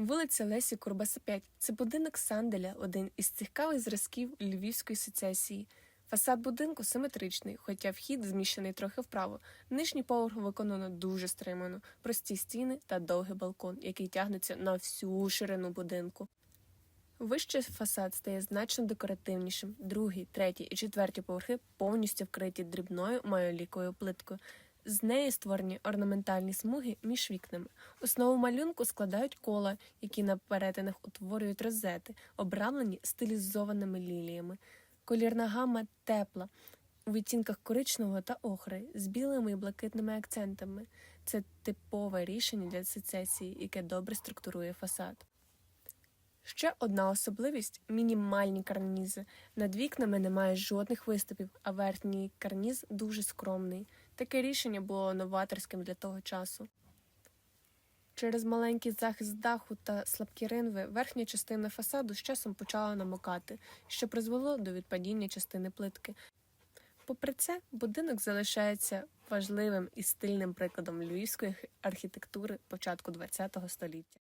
Вулиця Лесі Курбаса 5 – це будинок Санделя, один із цікавих зразків львівської сецесії. Фасад будинку симетричний, хоча вхід зміщений трохи вправо. Нижній поверх виконано дуже стримано, прості стіни та довгий балкон, який тягнеться на всю ширину будинку. Вище фасад стає значно декоративнішим. Другий, третій і четвертій поверхи повністю вкриті дрібною майолікою плиткою. З неї створені орнаментальні смуги між вікнами. Основу малюнку складають кола, які на перетинах утворюють розети, обрамлені стилізованими ліліями. Колірна гама тепла, у відтінках коричневого та охри з білими і блакитними акцентами. Це типове рішення для сецесії, яке добре структурує фасад. Ще одна особливість мінімальні карнізи. Над вікнами немає жодних виступів, а верхній карніз дуже скромний. Таке рішення було новаторським для того часу. Через маленький захист даху та слабкі ринви верхня частина фасаду з часом почала намокати, що призвело до відпадіння частини плитки. Попри це, будинок залишається важливим і стильним прикладом львівської архітектури початку ХХ століття.